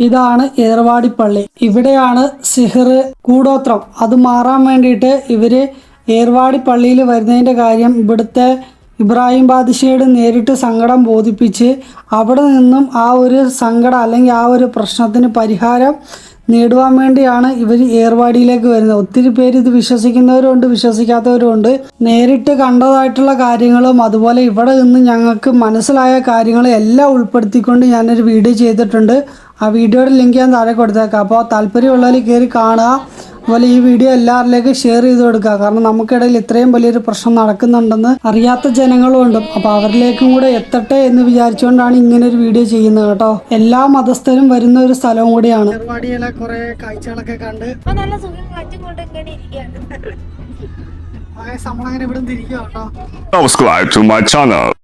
ഇതാണ് ഏർവാടിപ്പള്ളി ഇവിടെയാണ് സിഹർ കൂടോത്രം. അത് മാറാൻ വേണ്ടിയിട്ട് ഇവർ ഏർവാടി പള്ളിയിൽ വരുന്നതിന്റെ കാര്യം ഇവിടുത്തെ ഇബ്രാഹിം ബാദിഷയോട് നേരിട്ട് സങ്കടം ബോധിപ്പിച്ച് അവിടെ നിന്നും ആ ഒരു സങ്കടം അല്ലെങ്കിൽ ആ ഒരു പ്രശ്നത്തിന് പരിഹാരം നേടുവാൻ വേണ്ടിയാണ് ഇവർ ഏർവാടിയിലേക്ക് വരുന്നത്. ഒത്തിരി പേര് ഇത് വിശ്വസിക്കുന്നവരുണ്ട് വിശ്വസിക്കാത്തവരുണ്ട്. നേരിട്ട് കണ്ടതായിട്ടുള്ള കാര്യങ്ങളും അതുപോലെ ഇവിടെ നിന്ന് ഞങ്ങൾക്ക് മനസ്സിലായ കാര്യങ്ങളും എല്ലാം ഉൾപ്പെടുത്തിക്കൊണ്ട് ഞാനൊരു വീഡിയോ ചെയ്തിട്ടുണ്ട്. ആ വീഡിയോയുടെ ലിങ്ക് ഞാൻ താഴെ കൊടുത്തേക്കാം. അപ്പോൾ താല്പര്യമുള്ളവർ കയറി കാണുക. അതുപോലെ ഈ വീഡിയോ എല്ലാവരിലേക്കും ഷെയർ ചെയ്ത് കൊടുക്കുക. കാരണം നമുക്കിടയിൽ ഇത്രയും വലിയൊരു പ്രശ്നം നടക്കുന്നുണ്ടെന്ന് അറിയാത്ത ജനങ്ങളും ഉണ്ട്. അപ്പോൾ അവരിലേക്കും കൂടെ എത്തട്ടെ എന്ന് വിചാരിച്ചുകൊണ്ടാണ് ഇങ്ങനെ ഒരു വീഡിയോ ചെയ്യുന്നത് കേട്ടോ. എല്ലാ മതസ്ഥരും വരുന്ന ഒരു സ്ഥലവും കൂടിയാണ്. കുറെ കാഴ്ചകളൊക്കെ കണ്ട് നല്ല സുഖം കാറ്റും കൊണ്ട് ഇങ്ങനെ ഇരിക്കുകയാണ്. നമ്മളങ്ങനെ ഇവിടെ തിരിക്കുക കേട്ടോ. Subscribe to my channel.